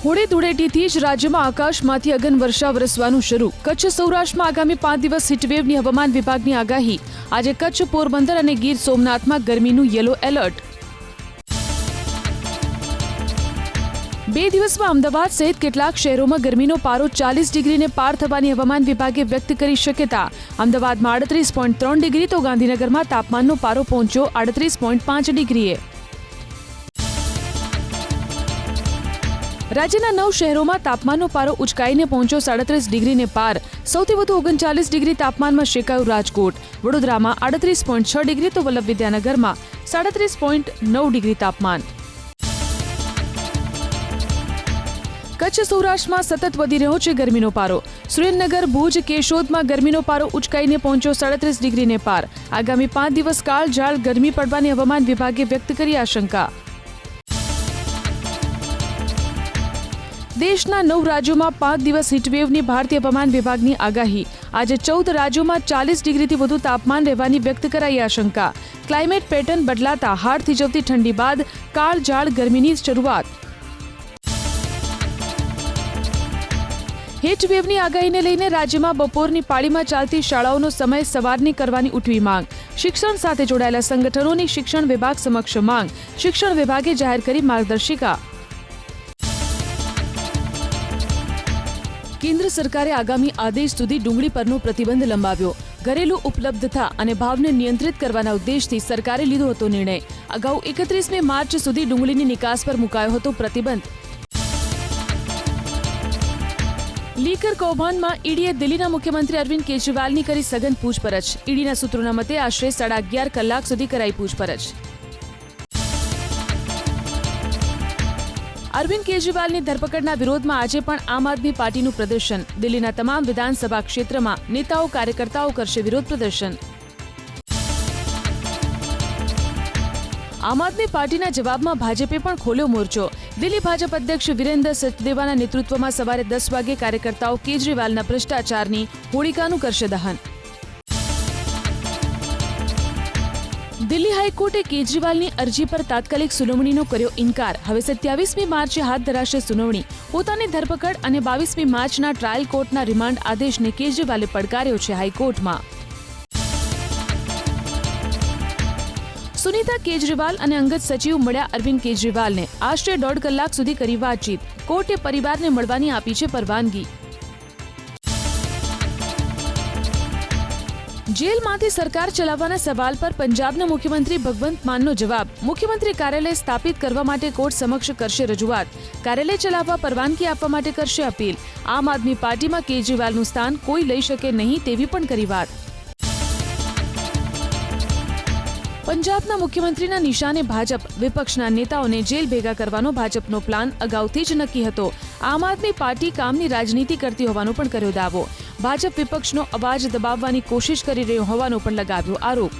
હોળી ધૂળેટીથી જ રાજ્યમાં આકાશમાંથી અગન વર્ષા વરસવાનું શરૂ. કચ્છ સૌરાષ્ટ્રમાં આગામી પાંચ દિવસ હીટવેવની હવામાન વિભાગની આગાહી. આજે કચ્છ, પોરબંદર અને ગીર સોમનાથમાં ગરમીનું યલો એલર્ટ. બે દિવસમાં અમદાવાદ સહિત કેટલાક શહેરોમાં ગરમીનો પારો ચાલીસ ડિગ્રીને પાર થવાની હવામાન વિભાગે વ્યક્ત કરી શક્યતા. અમદાવાદમાં આડત્રીસ પોઈન્ટ ત્રણ ડિગ્રી તો ગાંધીનગરમાં તાપમાનનો પારો પહોંચ્યો આડત્રીસ પોઈન્ટ પાંચ ડિગ્રીએ. રાજ્યના નવ શહેરોમાં તાપમાનનો પારો ઉચકાઈને પહોંચ્યો સાડત્રીસ ડિગ્રીને પાર. સૌથી વધુ ઓગણચાલીસ ડિગ્રી તાપમાનમાં શેકાયું રાજકોટ. વડોદરામાં આડત્રીસ પોઈન્ટ છ ડિગ્રી તો વલ્લભ વિદ્યાનગરમાં સાડત્રીસ પોઈન્ટ નવ ડિગ્રી તાપમાન. કચ્છ સૌરાષ્ટ્રમાં સતત વધી રહ્યો છે ગરમીનો પારો. સુરેન્દ્રનગર, ભુજ, કેશોદમાં ગરમીનો પારો ઉચકાઈને પહોંચ્યો સાડત્રીસ ડિગ્રીને પાર. આગામી પાંચ દિવસ કાળ જાળ ગરમી પડવાની હવામાન વિભાગે વ્યક્ત કરી આશંકા. દેશના નવ રાજ્યોમાં પાંચ દિવસ હીટવેવની ભારતીય હવામાન વિભાગની આગાહી. આજે ચૌદ રાજ્યોમાં ચાલીસ ડિગ્રીથી વધુ તાપમાન રહેવાની વ્યક્ત કરાઈ આશંકા. ક્લાઇમેટ પેટર્ન બદલાતા હાડ થીજવતી ઠંડી બાદ કાળઝાળ ગરમીની શરૂઆત. હીટવેવની આગાહીને લઈને રાજ્યમાં બપોરની પાળીમાં ચાલતી શાળાઓનો સમય સવારની કરવાની ઉઠવી માંગ. શિક્ષણ સાથે જોડાયેલા સંગઠનોની શિક્ષણ વિભાગ સમક્ષ માંગ. શિક્ષણ વિભાગે જાહેર કરી માર્ગદર્શિકા. કેન્દ્ર સરકારે આગામી આદેશ સુધી ડુંગળી પરનો પ્રતિબંધ લંબાવ્યો. ઘરેલુ ઉપલબ્ધતા અને ભાવને નિયંત્રિત કરવાના ઉદ્દેશથી સરકારે લીધો હતો નિર્ણય. અગાઉ એકત્રીસમી માર્ચ સુધી ડુંગળીની નિકાસ પર મુકાયો હતો પ્રતિબંધ. લીકર કૌભાંડમાં ઈડીએ દિલ્હીના મુખ્યમંત્રી અરવિંદ કેજરીવાલની કરી સઘન પૂછપરછ. ઈડીના સૂત્રોના મતે આશરે સાડા અગિયાર કલાક સુધી કરાઈ પૂછપરછ. અરવિંદ કેજરીવાલની ધરપકડના વિરોધમાં આજે પણ આમ આદમી પાર્ટીનું પ્રદર્શન. દિલ્હીના તમામ વિધાનસભા ક્ષેત્રમાં નેતાઓ કાર્યકર્તાઓ કરશે વિરોધ પ્રદર્શન. આમ આદમી પાર્ટીના જવાબમાં ભાજપે પણ ખોલ્યો મોરચો. દિલ્હી ભાજપ અધ્યક્ષ વિરેન્દ્ર સચદેવાના નેતૃત્વમાં સવારે દસ વાગે કાર્યકર્તાઓ કેજરીવાલના ભ્રષ્ટાચારની હોળિકાનું કરશે દહન. દિલ્હી હાઈકોર્ટે કેજરીવાલની અરજી પર તાત્કાલિક સુનાવણીનો કર્યો ઇનકાર. હવે સત્યાવીસમી માર્ચે હાથ ધરાશે સુનાવણી. પોતાની ધરપકડ અને બાવીસમી માર્ચના ટ્રાયલ કોર્ટના રિમાન્ડ આદેશને કેજરીવાલે પડકાર્યો છે હાઈકોર્ટમાં. સુનીતા કેજરીવાલ અને અંગત સચિવ મળ્યા અરવિંદ કેજરીવાલને. આશરે દોઢ કલાક સુધી કરી વાતચીત. કોર્ટે પરિવારને મળવાની આપી છે પરવાનગી. જેલમાંથી સરકાર ચલાવવાના સવાલ પર પંજાબના મુખ્યમંત્રી ભગવંત માનનો જવાબ. મુખ્યમંત્રી કાર્યાલય સ્થાપિત કરવા માટે કોર્ટ સમક્ષ કરશે રજૂઆત. કાર્યાલય ચલાવવા પરવાનગી આપવા માટે કરશે અપીલ. આમ આદમી પાર્ટીમાં કેજરીવાલનું સ્થાન કોઈ લઈ શકે નહીં તેવી પણ કરી વાત. પંજાબના મુખ્યમંત્રીના નિશાને ભાજપ. વિપક્ષના નેતાઓને જેલ ભેગા કરવાનો ભાજપનો પ્લાન અગાઉથી જ નક્કી હતો. આમ આદમી પાર્ટી કામની રાજનીતિ કરતી હોવાનો પણ કર્યો દાવો. ભાજપ વિપક્ષનો અવાજ દબાવવાની કોશિશ કરી રહ્યો હોવાનો પણ લગાવ્યો આરોપ.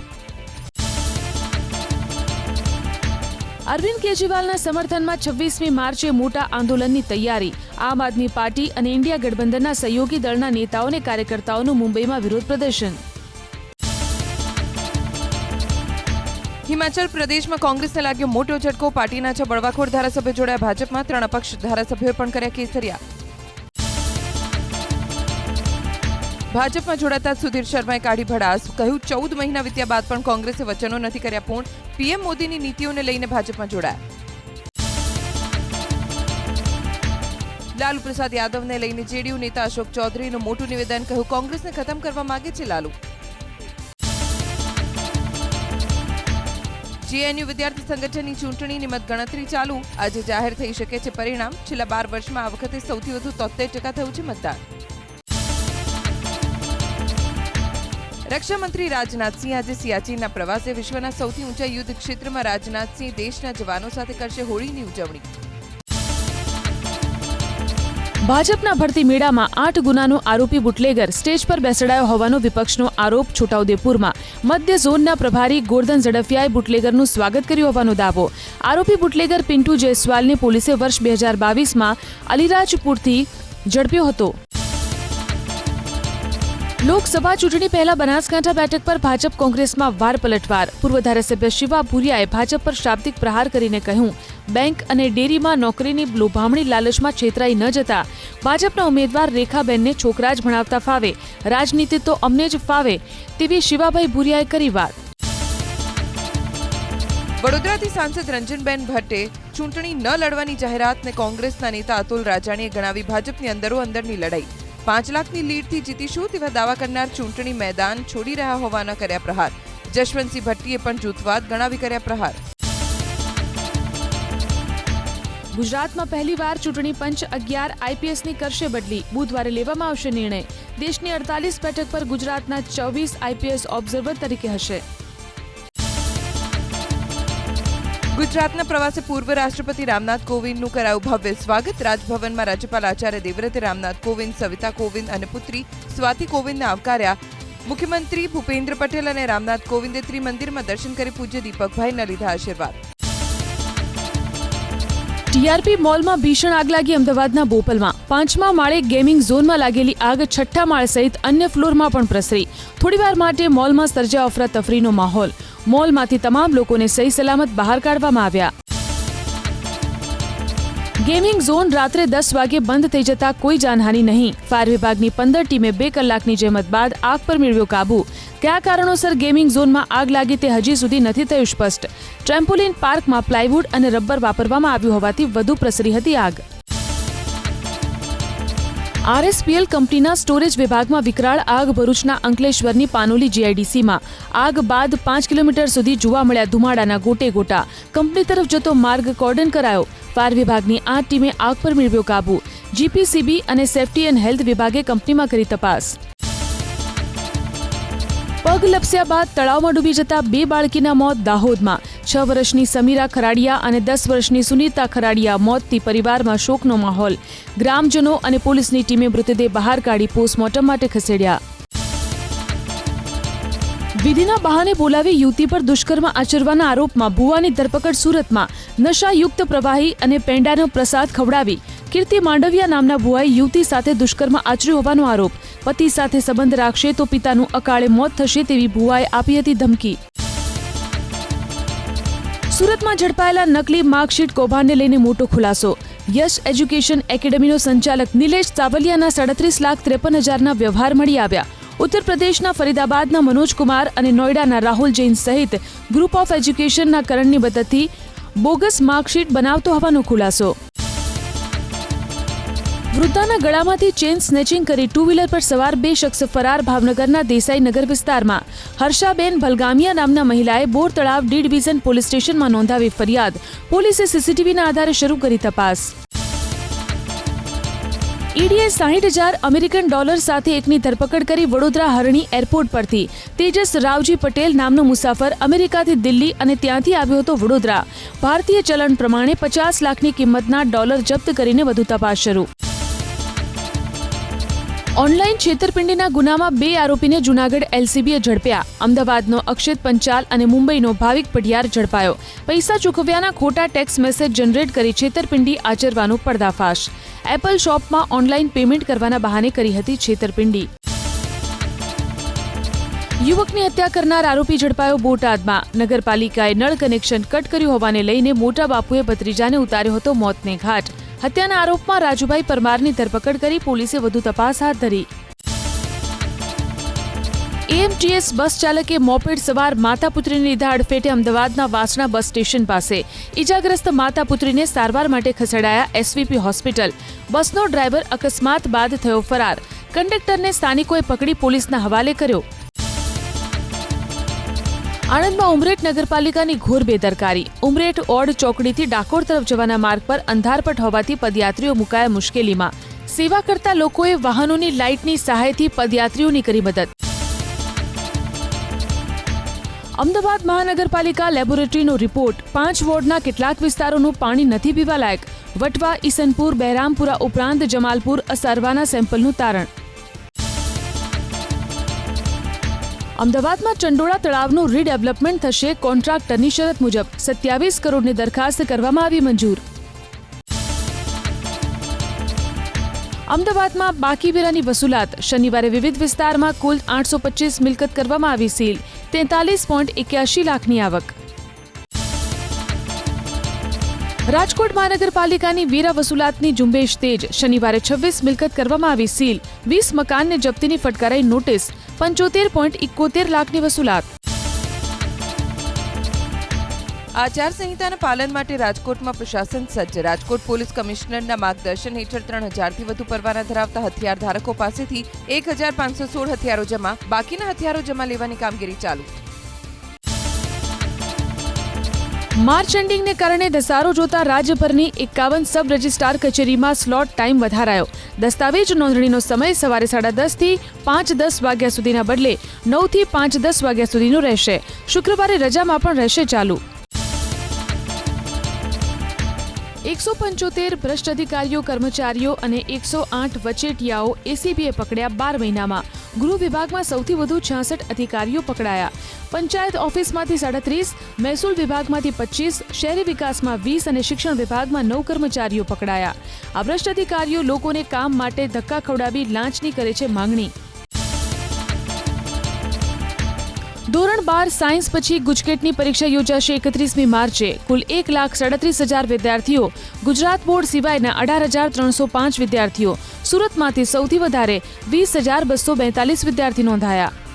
અરવિંદ કેજરીવાલના સમર્થનમાં છવ્વીસમી માર્ચે મોટા આંદોલનની તૈયારી. આમ આદમી પાર્ટી અને ઇન્ડિયા ગઠબંધનના સહયોગી દળના નેતાઓને કાર્યકર્તાઓનું મુંબઈમાં વિરોધ પ્રદર્શન. હિમાચલ પ્રદેશમાં કોંગ્રેસને લાગ્યો મોટો ઝટકો, પાર્ટીના છ બળવાખોર ધારાસભ્યો જોડાયા ભાજપમાં, ત્રણ અપક્ષ ધારાસભ્યોએ પણ કર્યા કેસરિયા. ભાજપમાં જોડાતા સુધીર શર્માએ કાઢી ભડાસ. કહ્યું, ચૌદ મહિના વીત્યા બાદ પણ કોંગ્રેસે વચનો નથી કર્યા. પૂર્ણ પીએમ મોદીની નીતિઓને લઈને ભાજપમાં જોડાયા. લાલુ પ્રસાદ યાદવને લઈને જેડીયુ નેતા અશોક ચૌધરીનું મોટું નિવેદન. કહ્યું, કોંગ્રેસને ખતમ કરવા માંગે છે લાલુ. જેએનયુ વિદ્યાર્થી સંગઠનની ચૂંટણીની મતગણતરી ચાલુ. આજે જાહેર થઈ શકે છે પરિણામ. છેલ્લા બાર વર્ષમાં આ વખતે સૌથી વધુ તોતેર ટકા થયું છે મતદાન. રક્ષામંત્રી રાજનાથસિંહ આજે સિયાચીનના પ્રવાસે વિશ્વના સૌથી ઊંચા યુદ્ધ ક્ષેત્રમાં રાજનાથસિંહ દેશના જવાનો સાથે કરશે હોળીની ઉજવણી. ભાજપના ભરતી મેળામાં આઠ ગુનાનો આરોપી બુટલેગર સ્ટેજ પર બેસડાયો હોવાનો વિપક્ષનો આરોપ છોટાઉદેપુરમાં. મધ્ય ઝોનના પ્રભારી ગોરધન ઝડફિયાએ બુટલેગરનું સ્વાગત કર્યું હોવાનો દાવો. આરોપી બુટલેગર પિન્ટુ જયસ્વાલને પોલીસે વર્ષ બે હજાર બાવીસમાં અલીરાજપુરથી ઝડપ્યો હતો. લોકસભા ચૂંટણી પહેલા બનાસકાંઠા બેઠક પર ભાજપ કોંગ્રેસમાં વાર પલટવાર. પૂર્વ ધારાસભ્ય શિવા ભુરિયાએ ભાજપ પર શાબ્દિક પ્રહાર કરીને કહ્યું, બેંક અને ડેરીમાં નોકરીની લોભામણી લાલચમાં છેતરાઈ ન જતા. ભાજપના ઉમેદવાર રેખાબેનને છોકરા જ ભણાવતા ફાવે. રાજનીતિ તો અમને જ ફાવે. તેવી શિવાભાઈ ભુરિયાએ કરી વાત. વડોદરાથી સાંસદ રંજનબેન ભટ્ટે ચૂંટણી ન લડવાની જાહેરાતને કોંગ્રેસના નેતા અતુલ રાજાણીએ ગણાવી ભાજપની અંદરો અંદરની લડાઈ. પાંચ લાખની લીડથી જીતીશું તેવા દાવા કરનાર ચૂંટણી મેદાન છોડી રહ્યા હોવાના કર્યા પ્રહાર. જશવંતસિંહ ભટ્ટીએ પણ જૂથવાદ ગણાવી કર્યા પ્રહાર. ગુજરાતમાં પહેલીવાર ચૂંટણી પંચ અગિયાર આઈપીએસની કરશે બદલી. બુધવારે લેવામાં આવશે નિર્ણય. દેશની અડતાલીસ બેઠક પર ગુજરાતના ચોવીસ આઈપીએસ ઓબ્ઝર્વર તરીકે હશે. ગુજરાતના પ્રવાસે પૂર્વ રાષ્ટ્રપતિ રામનાથ કોવિંદનું કરાયું ભવ્ય સ્વાગત. રાજભવનમાં રાજ્યપાલ આચાર્ય દેવવ્રતે રામનાથ કોવિંદ, સવિતા કોવિંદ અને પુત્રી સ્વાતિ કોવિંદને આવકાર્યા. મુખ્યમંત્રી ભૂપેન્દ્ર પટેલ અને રામનાથ કોવિંદે ત્રિમંદિરમાં દર્શન કરી પૂજ્ય દીપકભાઈના લીધા આશીર્વાદ. ટીઆરપી મોલમાં ભીષણ આગ લાગી અમદાવાદના બોપલમાં. પાંચમા માળે ગેમિંગ ઝોનમાં લાગેલી આગ છઠ્ઠા માળ સહિત અન્ય ફ્લોરમાં પણ પ્રસરી. થોડીવાર માટે મોલમાં સર્જાયો અફરાતફરીનો માહોલ. મોલમાંથી તમામ લોકોને સહી સલામત બહાર કાઢવામાં આવ્યા. ગેમિંગ ઝોન રાત્રે દસ વાગે બંધ થઈ જતા કોઈ જાનહાની નહીં. ફાયર વિભાગની પંદર ટીમે બે કલાકની જહેમત બાદ આગ પર મેળવ્યો કાબુ. કયા કારણોસર ગેમિંગ ઝોનમાં આગ લાગી તે હજી સુધી નથી થયું સ્પષ્ટ. ટ્રેમ્પોલિન પાર્કમાં પ્લાયવુડ અને રબર વાપરવામાં આવ્યું હોવાથી વધુ પ્રસરી હતી આગ. આરએસપીએલ કંપનીના સ્ટોરેજ વિભાગમાં વિકરાળ આગ ભરૂચના અંકલેશ્વરની પાનોલી જીઆઈડીસીમાં આગ બાદ પાંચ કિલોમીટર સુધી જોવા મળ્યા ધુમાડાના ગોટે ગોટા. કંપની તરફ જતો માર્ગ કોર્ડન કરાયો. ફાયર વિભાગની આ ટીમે આગ પર મેળવ્યો કાબુ. જીપીસીબી અને સેફટી એન્ડ હેલ્થ વિભાગે કંપનીમાં કરી તપાસ. પગ લપસ્યા બાદ તળાવમાં ડૂબી જતા બે બાળકીના મોત દાહોદમાં. છ વર્ષની સમીરા ખરાડિયા અને દસ વર્ષની સુનીતા ખરાડિયા મોતથી પરિવારમાં શોકનો માહોલ. ગ્રામજનો અને પોલીસની ટીમે મૃતદેહ બહાર કાઢી પોસ્ટમોર્ટમ માટે ખસેડ્યા. વિધિના બહાને બોલાવી યુવતી પર દુષ્કર્મ આચરવાના આરોપમાં ભુવાની ધરપકડ સુરતમાં. નશાયુક્ત પ્રવાહી અને પેંડાનો પ્રસાદ ખવડાવી કીર્તિ માંડવિયા નામના ભુવાએ યુવતી સાથે દુષ્કર્મ આચર્યો હોવાનો આરોપ. પતિ સાથે સંબંધ રાખશે તો પિતાનું અકાળે મોત થશે તેવી ભુવાએ આપી હતી ધમકી. સુરતમાં ઝડપાયેલા નકલી માર્કશીટ કૌભાંડને લઈને મોટો ખુલાસો. યશ એજ્યુકેશન એકેડમીનો સંચાલક નિલેશ સાવલિયાના સાડત્રીસ લાખ ત્રેપન હજારના વ્યવહાર મળી આવ્યા. ઉત્તર પ્રદેશના ફરીદાબાદના મનોજ કુમાર અને નોઈડાના રાહુલ જૈન સહિત ગ્રુપ ઓફ એજ્યુકેશનના કરણની મદદથી બોગસ માર્કશીટ બનાવતો હોવાનો ખુલાસો. વૃદ્ધાના ગળામાંથી ચેન સ્નેચિંગ કરી ટુ વ્હીલર પર સવાર બે શખ્સ ફરાર ભાવનગરના દેસાઈ નગર વિસ્તારમાં. હર્ષાબેન ભલગામિયા નામના મહિલાએ બોર તળાવ ડી ડિવિઝન પોલીસ સ્ટેશનમાં નોંધાવી ફરિયાદ. પોલીસે સીસીટીવીના આધારે શરૂ કરી તપાસ. ઈડીએ સાહીઠ હજાર અમેરિકન ડોલર સાથે એકની ધરપકડ કરી વડોદરા હરણી એરપોર્ટ પરથી. તેજસ રાવજી પટેલ નામનો મુસાફર અમેરિકાથી દિલ્હી અને ત્યાંથી આવ્યો હતો વડોદરા. ભારતીય ચલણ પ્રમાણે પચાસ લાખની કિંમતના ડોલર જપ્ત કરીને વધુ તપાસ શરૂ. ઓનલાઈન છેતરપિંડીના ગુનામાં બે આરોપીને જૂનાગઢ એલસીબીએ ઝડપ્યા. અમદાવાદનો અક્ષિત પંચાલ અને મુંબઈનો ભાવિક પઢિયાર ઝડપાયો. પૈસા ચૂકવ્યાના ખોટા ટેક્સ મેસેજ જનરેટ કરી છેતરપિંડી આચરવાનો પર્દાફાશ. એપલ શોપમાં ઓનલાઈન પેમેન્ટ કરવાના બહાને કરી હતી છેતરપિંડી. યુવકની હત્યા કરનાર આરોપી ઝડપાયો બોટાદમાં. નગરપાલિકાએ નળ કનેક્શન કટ કર્યું હોવાને લઈને મોટા બાપુએ ભત્રીજાને ઉતાર્યો હતો મોતને ઘાટ. હત્યાના આરોપમાં રાજુભાઈ પરમારની ધરપકડ કરી પોલીસે વધુ તપાસ હાથ ધરી. એએમટીએસ બસ ચાલકે મોપેડ સવાર માતા પુત્રીને લીધા અડફેટે અમદાવાદના વાસણા બસ સ્ટેશન પાસે. ઈજાગ્રસ્ત માતા પુત્રીને સારવાર માટે ખસેડાયા એસવીપી હોસ્પિટલ. બસનો ડ્રાઈવર અકસ્માત બાદ થયો ફરાર. કંડક્ટરને સ્થાનિકોએ પકડી પોલીસના હવાલે કર્યો. આણંદમાં ઉમરેઠ નગરપાલિકાની ઘોર બેદરકારી. ઉમરેઠ ઓડ ચોકડીથી ડાકોર તરફ જવાના માર્ગ પર અંધારપટ હોવાથી પદયાત્રીઓ મુકાયા મુશ્કેલીમાં. સેવા કરતા લોકોએ વાહનોની લાઇટની સહાયથી પદયાત્રીઓની કરી મદદ. અમદાવાદ મહાનગરપાલિકા લેબોરેટરીનો રિપોર્ટ. પાંચ વોર્ડના કેટલાક વિસ્તારોનું પાણી નથી પીવા લાયક વટવા, ઈસનપુર, બહેરામપુરા ઉપરાંત જમાલપુર અસારવાના સેમ્પલનું તારણ. અમદાવાદમાં ચંડોળા તળાવનું રીડેવલપમેન્ટ થશે કોન્ટ્રાક્ટરની શરત મુજબ. સત્યાવીસ કરોડની દરખાસ્ત કરવામાં આવી મંજૂર. અમદાવાદમાં બાકી વેરાની વસૂલાત. શનિવારે વિવિધ વિસ્તારમાં કુલ આઠસો પચીસ મિલકત કરવામાં આવી સીલ. તેતાલીસ પોઈન્ટ એક્યાસી લાખની આવક. રાજકોટ મહાનગરપાલિકાની વેરા વસૂલાતની ઝુંબેશ તેજ. શનિવારે છવ્વીસ મિલકત કરવામાં આવી સીલ. વીસ મકાનને જપ્તીની ફટકારાઈ નોટિસ. પંચોતેર પોઈન્ટ ઇકોતેર લાખની વસૂલાત. આચારસંહિતાના પાલન માટે રાજકોટમાં પ્રશાસન સજ્જ. રાજકોટ પોલીસ કમિશનરના માર્ગદર્શન હેઠળ ત્રણ હજારથી વધુ પરવાના ધરાવતા હથિયાર ધારકો પાસેથી એક હજાર પાંચસો સોળ હથિયારો જમા. બાકીના હથિયારો જમા લેવાની કામગીરી ચાલુ. માર્ચ એન્ડિંગને કારણે ધસારો જોતા રાજ્યભરની એકાવન સબ રજિસ્ટ્રાર કચેરીમાં સ્લોટ ટાઈમ વધારાયો. દસ્તાવેજ નોંધણીનો સમય સવારે સાડા દસથી પાંચ દસ વાગ્યા સુધીના બદલે નવથી પાંચ દસ વાગ્યા સુધીનો રહેશે. શુક્રવારે રજામાં પણ રહેશે ચાલુ. એકસો પંચોતેર ભ્રષ્ટ અધિકારીઓ, કર્મચારીઓ અને એકસો આઠ વચેટિયાઓ એસીબીએ પકડ્યા બાર મહિનામાં. ગૃહ વિભાગમાં સૌથી વધુ છાસઠ અધિકારીઓ પકડાયા. પંચાયત ઓફિસમાંથી સાડત્રીસ, મહેસૂલ વિભાગમાંથી પચીસ, શહેરી વિકાસમાં વીસ અને શિક્ષણ વિભાગમાં નવ કર્મચારીઓ પકડાયા. આ ભ્રષ્ટ અધિકારીઓ લોકોને કામ માટે ધક્કા ખવડાવી લાંચની કરે છે માંગણી. ધોરણ બાર સાયન્સ પછી ગુજકેટની પરીક્ષા યોજાશે એકત્રીસમી માર્ચે. કુલ એક લાખ સાડત્રીસ હજાર વિદ્યાર્થીઓ. ગુજરાત બોર્ડ સિવાયના અઢાર હજાર ત્રણસો પાંચ વિદ્યાર્થીઓ. સુરતમાંથી સૌથી વધારે વીસ હજાર બસો બેતાલીસ વિદ્યાર્થી નોંધાયા.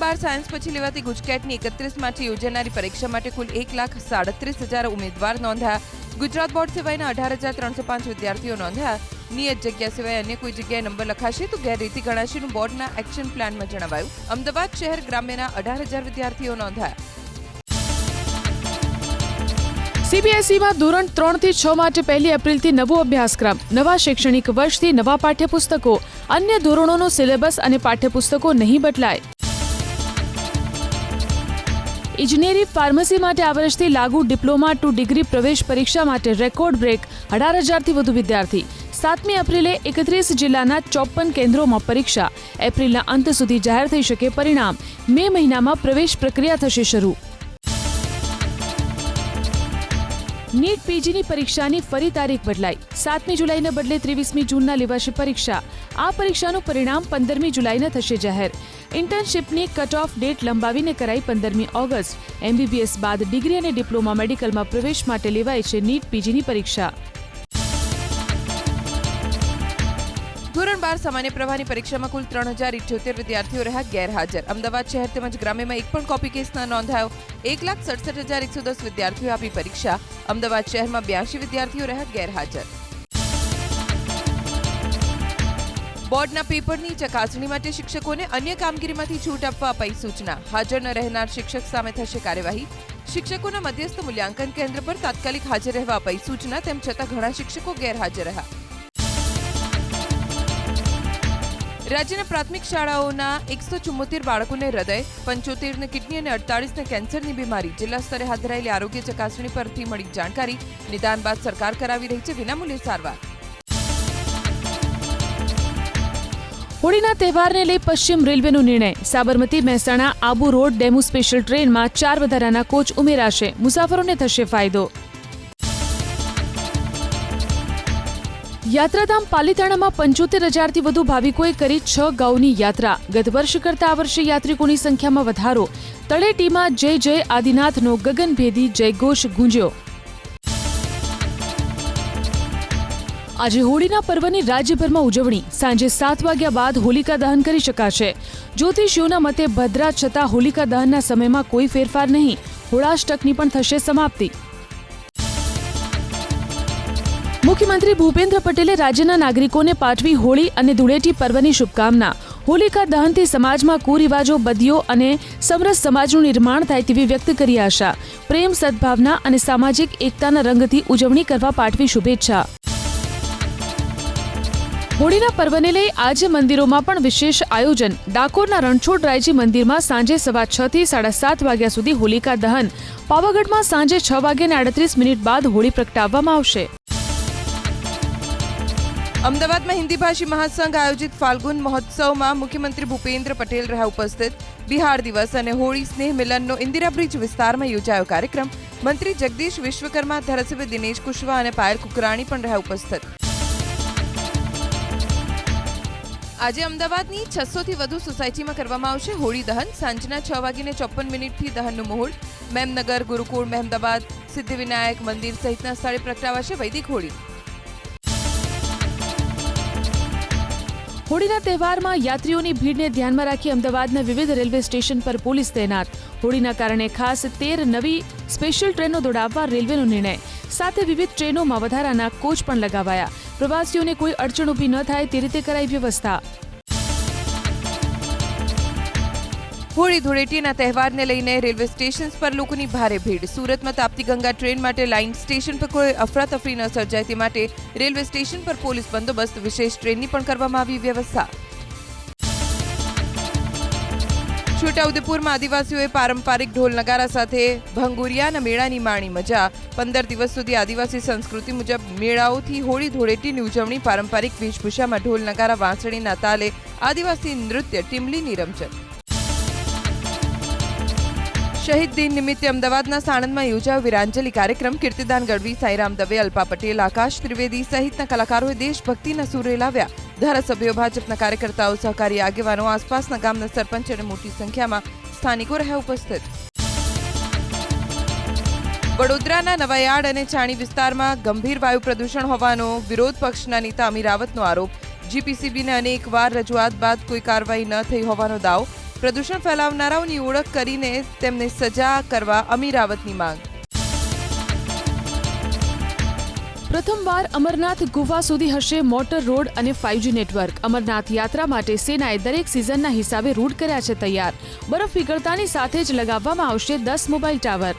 બાર સાયન્સ પછી લેવાતી ગુજકેટની એકત્રીસ માર્ચે યોજાનારી પરીક્ષા માટે કુલ એક લાખ સાડત્રીસ હજાર ઉમેદવાર નોંધ્યા. ગુજરાત બોર્ડ સિવાયના અઢાર હજાર ત્રણસો પાંચ વિદ્યાર્થીઓ નોંધ્યા. નિયત જગ્યા સિવાય અન્ય કોઈ જગ્યાએ નંબર લખાશે તો ગેરરીતિ ગણાશેનું બોર્ડના એક્શન પ્લાનમાં જણાવાયું. અમદાવાદ શહેર ગ્રામ્યના અઢાર હજાર વિદ્યાર્થીઓ નોંધાયા. સીબીએસઈમાં ધોરણ ત્રણથી છ માટે પહેલી એપ્રિલથી નવો અભ્યાસક્રમ, નવા શૈક્ષણિક વર્ષથી નવા પાઠ્યપુસ્તકો, અન્ય ધોરણોનો સિલેબસ અને પાઠ્યપુસ્તકો નહીં બદલાય. ઇજનેરી ફાર્મસી માટે આ વર્ષથી લાગુ ડિપ્લોમા ટુ ડિગ્રી પ્રવેશ પરીક્ષા માટે રેકોર્ડ બ્રેક અઢાર હજારથી વધુ વિદ્યાર્થી. સાતમી એપ્રિલે એકત્રીસ જિલ્લાના ચોપન કેન્દ્રોમાં પરીક્ષા. એપ્રિલના અંત સુધી જાહેર થઈ શકે પરિણામ. મે મહિનામાં પ્રવેશ પ્રક્રિયા થશે શરૂ. નીટ પીજીની પરીક્ષાની ફરી તારીખ બદલાઈ. સાતમી જુલાઈને બદલે ત્રેવીસમી જૂનના લેવાશે પરીક્ષા. આ પરીક્ષાનું પરિણામ પંદરમી જુલાઈને થશે જાહેર. ઇન્ટર્નશીપની કટ ઓફ ડેટ લંબાવીને કરાઈ પંદરમી ઓગસ્ટ. એમબીબીએસ બાદ ડિગ્રી અને ડિપ્લોમા મેડિકલમાં પ્રવેશ માટે લેવાય છે નીટ પીજીની પરીક્ષા. ધોરણ બાર સામાન્ય પ્રવાહની પરીક્ષામાં કુલ ત્રણ હજાર ઇઠ્યોતેર વિદ્યાર્થીઓ રહ્યા ગેરહાજર. અમદાવાદ શહેર તેમજ ગ્રામ્યમાં એક પણ કોપી કેસ ન નોંધાયો. એક લાખ સડસઠ હજાર એકસો દસ વિદ્યાર્થીઓ આપી પરીક્ષા. અમદાવાદ શહેરમાં બ્યાસી વિદ્યાર્થીઓ રહ્યા ગેરહાજર. બોર્ડના પેપરની ચકાસણી માટે શિક્ષકોને અન્ય કામગીરીમાંથી છૂટ આપવા અપાઈ સૂચના. હાજર ન રહેનાર શિક્ષક સામે થશે કાર્યવાહી. શિક્ષકોના મધ્યસ્થ મૂલ્યાંકન કેન્દ્ર પર તાત્કાલિક હાજર રહેવા અપાઈ સૂચના, તેમ છતાં ઘણા શિક્ષકો ગેરહાજર રહ્યા. રાજ્યના પ્રાથમિક શાળાઓના એકસો ચુમ્મોતેર બાળકોને હૃદય, પંચોતેરને કિડની અને અડતાળીસને કેન્સરની બીમારી જિલ્લા સ્તરે હાથ ધરાયેલી આરોગ્ય ચકાસણી પરથી મળી જાણકારી, નિદાન બાદ સરકાર કરાવી રહી છે વિનામૂલ્યે સારવાર. હોળીના તહેવારને લઈ પશ્ચિમ રેલવેનો નિર્ણય. Sabarmati, Mehsana, Abu road DEMU special ટ્રેનમાં ચાર વધારાના કોચ ઉમેરાશે. મુસાફરોને થશે ફાયદો. યાત્રાધામ પાલીતાણામાં પંચોતેર હજારથી વધુ ભાવિકોએ કરી છ ગાઉની યાત્રા. ગત વર્ષ કરતા આ વર્ષે યાત્રિકોની સંખ્યામાં વધારો. તળેટીમાં જય જય આદિનાથનો ગગનભેદી જયઘોષ ગુંજ્યો. આજે હોળીના પર્વની રાજ્યભરમાં ઉજવણી. સાંજે સાત વાગ્યા બાદ હોલિકા દહન કરી શકાશે. જ્યોતિષીઓના મતે ભદ્રા છતાં હોલિકા દહનના સમયમાં કોઈ ફેરફાર નહીં. હોળાષ્ટકની પણ થશે સમાપ્તિ. મુખ્યમંત્રી ભૂપેન્દ્ર પટેલે રાજ્યના નાગરિકોને પાઠવી હોળી અને ધૂળેટી પર્વની શુભકામના. હોલિકા દહનથી સમાજમાં કુરિવાજો બદીઓ અને સમરસ સમાજનું નિર્માણ થાય તેવી વ્યક્ત કરી આશા. પ્રેમ, સદભાવના અને સામાજિક એકતાના રંગથી ઉજવણી કરવા પાઠવી શુભેચ્છા. હોળીના પર્વને લઈ આજે મંદિરોમાં પણ વિશેષ આયોજન. ડાકોરના રણછોડરાયજી મંદિરમાં સાંજે સવા છ થી સાડા સાત વાગ્યા સુધી હોલિકા દહન. પાવાગઢમાં સાંજે છ વાગ્યાને આડત્રીસ મિનિટ બાદ હોળી પ્રગટાવવામાં આવશે. અમદાવાદમાં હિન્દી ભાષી મહાસંઘ આયોજિત ફાલ્ગુન મહોત્સવમાં મુખ્યમંત્રી ભૂપેન્દ્ર પટેલ રહ્યા ઉપસ્થિત. બિહાર દિવસ અને હોળી સ્નેહ મિલનનો ઇન્દિરા બ્રિજ વિસ્તારમાં યોજાયો કાર્યક્રમ. મંત્રી જગદીશ વિશ્વકર્મા, ધારાસભ્ય દિનેશ કુશવા અને પાયલ કુકરાણી પણ રહ્યા ઉપસ્થિત. આજે અમદાવાદની છસોથી વધુ સોસાયટીમાં કરવામાં આવશે હોળી દહન. સાંજના છ વાગીને ચોપન મિનિટથી દહનનું મુહૂર્ત મેમનગર, ગુરુકુળ મહેમદાબાદ સિદ્ધિવિનાયક મંદિર સહિતના સ્થળે પ્રગટાવાશે વૈદિક હોળી. હોળીના તહેવારમાં યાત્રીઓની ભીડને ધ્યાનમાં રાખી અમદાવાદના વિવિધ રેલવે સ્ટેશન પર પોલીસ તૈનાત. હોળીના કારણે ખાસ તેર નવી સ્પેશિયલ ટ્રેનો દોડાવવા રેલવેનો નિર્ણય. સાથે વિવિધ ટ્રેનોમાં વધારાના કોચ પણ લગાવાયા. પ્રવાસીઓને કોઈ અડચણ ઊભી ન થાય તે રીતે કરાઈ વ્યવસ્થા. હોળી ધૂળેટીના તહેવારને લઈને રેલવે સ્ટેશન્સ પર લોકોની ભારે ભીડ. સુરતમાં તાપતી ગંગા ટ્રેન માટે લાઇન સ્ટેશન પર કોઈ અફરાતફરી ન સર્જાય તે માટે રેલવે સ્ટેશન પર પોલીસ બંદોબસ્ત, વિશેષ ટ્રેનની પણ કરવામાં આવી વ્યવસ્થા. છોટાઉદેપુરમાં આદિવાસીઓએ પારંપરિક ઢોલ નગારા સાથે ભંગુરિયાના મેળાની માણી મજા. પંદર દિવસ સુધી આદિવાસી સંસ્કૃતિ મુજબ મેળાઓથી હોળી ધૂળેટીની ઉજવણી પારંપરિક વેશભૂષામાં ઢોલ નગારા, વાંસળીના તાલે આદિવાસી નૃત્ય, ટીમલીની રમઝટ. શહીદ દિન નિમિત્તે અમદાવાદના સાણંદમાં યોજાયો વીરાંજલિ કાર્યક્રમ. કીર્તિદાન ગઢવી, સાઈરામ દવે, અલ્પા પટેલ, આકાશ ત્રિવેદી સહિતના કલાકારોએ દેશભક્તિના સૂરે લાવ્યા ધારાસભ્યો, ભાજપના કાર્યકર્તાઓ, સહકારી આગેવાનો, આસપાસના ગામના સરપંચ અને મોટી સંખ્યામાં સ્થાનિકો રહ્યા ઉપસ્થિત. વડોદરાના નવાયાર્ડ અને ચાણી વિસ્તારમાં ગંભીર વાયુ પ્રદૂષણ હોવાનો વિરોધ પક્ષના નેતા અમીર રાવતનો આરોપ. જીપીસીબીને અનેકવાર રજૂઆત બાદ કોઈ કાર્યવાહી ન થઈ હોવાનો દાવો. પ્રદૂષણ ફેલાવનારાઓની ઓળખ કરીને તેમને સજા કરવા અમીર રાવતની માંગ. પ્રથમવાર અમરનાથ ગુફા સુધી હશે મોટર રોડ અને ફાઇવજી નેટવર્ક. અમરનાથ યાત્રા માટે સેનાએ દરેક સિઝનના હિસાબે રૂટ કર્યા છે તૈયાર. બરફ પીગળતાની સાથે જ લગાવવામાં આવશે દસ મોબાઈલ ટાવર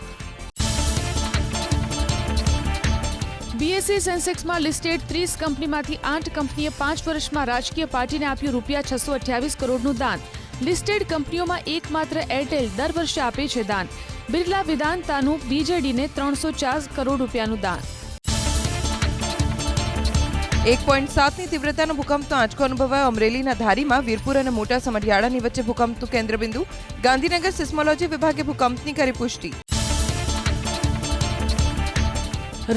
બીએસસી સેન્સેક્સમાં લિસ્ટેડ ત્રીસ કંપનીમાંથી આઠ કંપનીએ પાંચ વર્ષમાં રાજકીય પાર્ટીને આપ્યું રૂપિયા છસો અઠ્યાવીસ કરોડનું દાન. લિસ્ટેડ કંપનીઓમાં એકમાત્ર એરટેલ દર વર્ષે આપે છે દાન. બિરલા વિધાનતાનું બીજેડીને ત્રણસો ચાર કરોડ રૂપિયાનું દાન. એક પોઈન્ટ સાતની તીવ્રતાનો ભૂકંપનો આંચકો અનુભવાયો અમરેલીના ધારીમાં. વીરપુર અને મોટા સમઢિયાળાની વચ્ચે ભૂકંપનું કેન્દ્રબિંદુ. ગાંધીનગર સિસ્મોલોજી વિભાગે ભૂકંપની કરી પુષ્ટિ.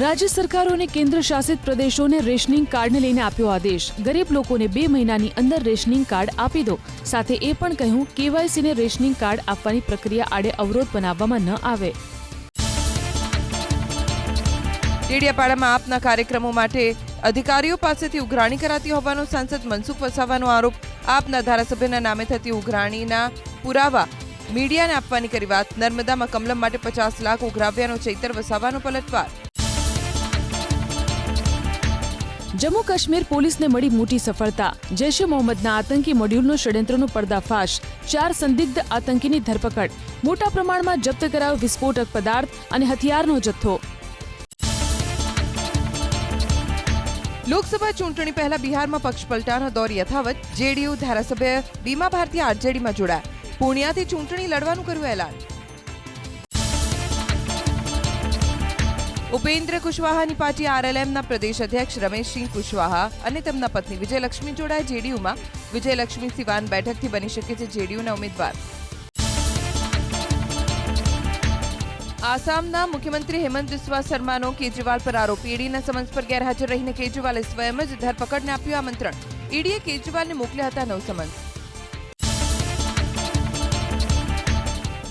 રાજ્ય સરકારો અને કેન્દ્ર શાસિત પ્રદેશોને રેશનિંગ કાર્ડને લઈને આપ્યો આદેશ. ગરીબ લોકોને બે મહિનાની અંદર રેશનિંગ કાર્ડ આપી દો. સાથે એ પણ કહ્યું, કેવાયસીને રેશનિંગ કાર્ડ આપવાની પ્રક્રિયા આડે અવરોધ બનાવવામાં ન આવે. ડેડિયાપાડામાં આપના કાર્યક્રમો માટે અધિકારીઓ પાસેથી ઉઘરાણી કરાતી હોવાનો સાંસદ મનસુખ વસાવાનો આરોપ, આપના ધારાસભ્યના નામે થતી ઉઘરાણીના પુરાવા મીડિયાને આપવાની કરી વાત. નર્મદામાં કમલમ માટે પચાસ લાખ ઉઘરાવ્યાનો ચૈતર વસાવાનો પલટવાર. જમ્મુ કાશ્મીર પોલીસને મળી મોટી સફળતા. જૈશ મોહમ્મદના આતંકી મોડ્યુલનું ષડયંત્રનો પર્દાફાશ. ચાર સંદિગ્ધ આતંકીની ધરપકડ. મોટા પ્રમાણમાં જપ્ત કરાયો વિસ્ફોટક પદાર્થ અને હથિયારનો જથ્થો. લોકસભા ચૂંટણી પહેલા બિહારમાં પક્ષ પલટાનો દોર યથાવત. જેડીયુ ધારાસભ્ય બીમા ભારતી આરજેડીમાં જોડાયા. પૂર્ણિયાથી ચૂંટણી લડવાનું કર્યું એલાન. ઉપેન્દ્ર કુશવાહાની પાર્ટી આરએલએમના પ્રદેશ અધ્યક્ષ રમેશસિંહ કુશવાહા અને તેમના પત્ની વિજયલક્ષ્મી જોડાયા જેડીયુમાં. વિજયલક્ષ્મી સિવાન બેઠકથી બની શકે છે જેડીયુના ઉમેદવાર. આસામના મુખ્યમંત્રી હેમંત બિસ્વા શર્માનો કેજરીવાલ પર આરોપ ઈડીના સમન્સ પર ગેરહાજર રહીને કેજરીવાલે સ્વયં જ ધરપકડને આપ્યું આમંત્રણ. ઈડીએ કેજરીવાલને મોકલ્યા હતા નવ સમન્સ.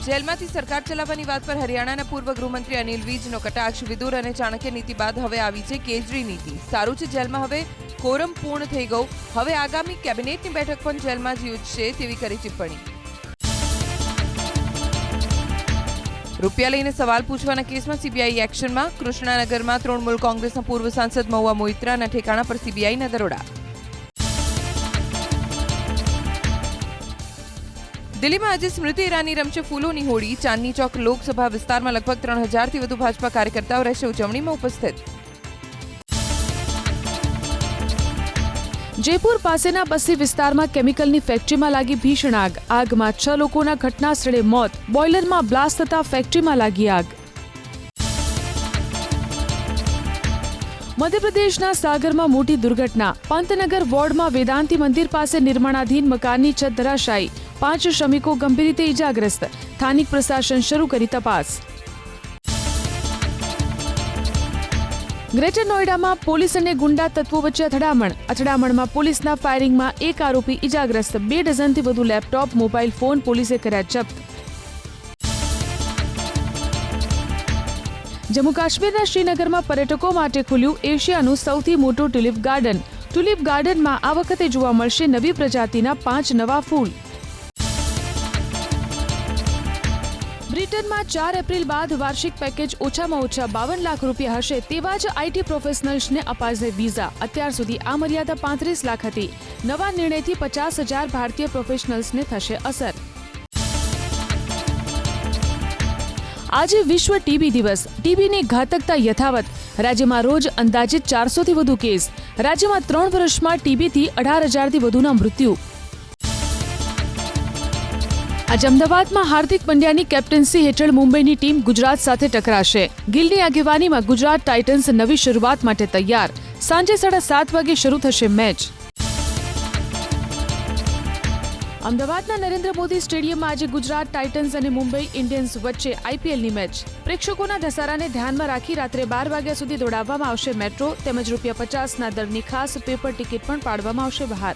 જેલમાંથી સરકાર ચલાવવાની વાત પર હરિયાણાના પૂર્વ ગૃહમંત્રી અનિલ વીજનો કટાક્ષ, વિદુર અને ચાણક્ય નીતિ બાદ હવે આવી છે કેજરી નીતિ. સારું છે જેલમાં હવે કોરમ પૂર્ણ થઈ ગયું. હવે આગામી કેબિનેટની બેઠક પણ જેલમાં જ યોજશે તેવી કરી ટિપ્પણી. રૂપિયા લઈને સવાલ પૂછવાના કેસમાં સીબીઆઈ એક્શનમાં. કૃષ્ણાનગરમાં તૃણમૂલ કોંગ્રેસના પૂર્વ સાંસદ મહુવા મોઇત્રાના ઠેકાણા પર સીબીઆઈના દરોડા. દિલ્હીમાં આજે સ્મૃતિ ઈરાની રમશે ફૂલોની હોળી. ચાંદની ચોક લોકસભા વિસ્તારમાં લગભગ ત્રણ હજારથી વધુ ભાજપા કાર્યકર્તાઓ રહેશે ઉજવણીમાં ઉપસ્થિત. જયપુર પાસેના બસ્સી વિસ્તારમાં કેમિકલની ફેક્ટરીમાં લાગી ભીષણ આગ. આગમાં છ લોકોના ઘટના સ્થળે મોત. બોઇલરમાં બ્લાસ્ટ થતા ફેક્ટરીમાં લાગી આગ. મધ્યપ્રદેશના સાગરમાં મોટી દુર્ઘટના. પંતનગર વોર્ડમાં વેદાંતિ મંદિર પાસે નિર્માણાધીન મકાનની છત ધરાશાયી. પાંચ શ્રમિકો ગંભીર રીતે ઇજાગ્રસ્ત સ્થાનિક પ્રશાસન શરૂ કરી તપાસ. ગ્રેટર નોઈડામાં પોલીસ અને ગુંડા તત્વો વચ્ચે અથડામણ. અથડામણમાં પોલીસના ફાયરિંગમાં એક આરોપી ઇજાગ્રસ્ત બે ડઝનથી વધુ લેપટોપ, મોબાઈલ ફોન પોલીસે કર્યા જપ્ત. જમ્મુ કાશ્મીરના શ્રીનગરમાં પર્યટકો માટે ખુલ્યું એશિયાનું સૌથી મોટું ટુલિપ ગાર્ડન. ટુલિપ ગાર્ડનમાં આ વખતે જોવા મળશે નવી પ્રજાતિના પાંચ નવા ફૂલ. બ્રિટનમાં ચાર એપ્રિલ બાદ વાર્ષિક પેકેજ ઓછામાં ઓછા બાવન લાખ રૂપિયા હશે તેવા જ આઈટી પ્રોફેશનલ્સને અપાશે વિઝા. અત્યાર સુધી આ મર્યાદા પાંત્રીસ લાખ હતી. નવા નિર્ણયથી પચાસ હજાર ભારતીય પ્રોફેશનલ્સને થશે અસર. આજે વિશ્વ ટીબી દિવસ. ટીબીની ઘાતકતા યથાવત. રાજ્યમાં રોજ અંદાજિત ચારસોથી વધુ કેસ. રાજ્યમાં ત્રણ વર્ષમાં ટીબીથી અઢાર હજારથી વધુના મૃત્યુ. આજે અમદાવાદમાં હાર્દિક પંડ્યાની કેપ્ટન્સી હેઠળ મુંબઈની ટીમ ગુજરાત સાથે ટકરાશે. ગિલની આગેવાનીમાં ગુજરાત ટાઇટન્સ નવી શરૂઆત માટે તૈયાર. સાંજે સાડા સાત વાગે શરૂ થશે મેચ. અમદાવાદના નરેન્દ્ર મોદી સ્ટેડિયમમાં આજે ગુજરાત ટાઇટન્સ અને મુંબઈ ઇન્ડિયન્સ વચ્ચે આઈપીએલની મેચ. પ્રેક્ષકોના ધસારાને ધ્યાનમાં રાખી રાત્રે બાર વાગ્યા સુધી દોડાવવામાં આવશે મેટ્રો, તેમજ રૂપિયા પચાસના દરની ખાસ પેપર ટિકિટ પણ પાડવામાં આવશે બહાર.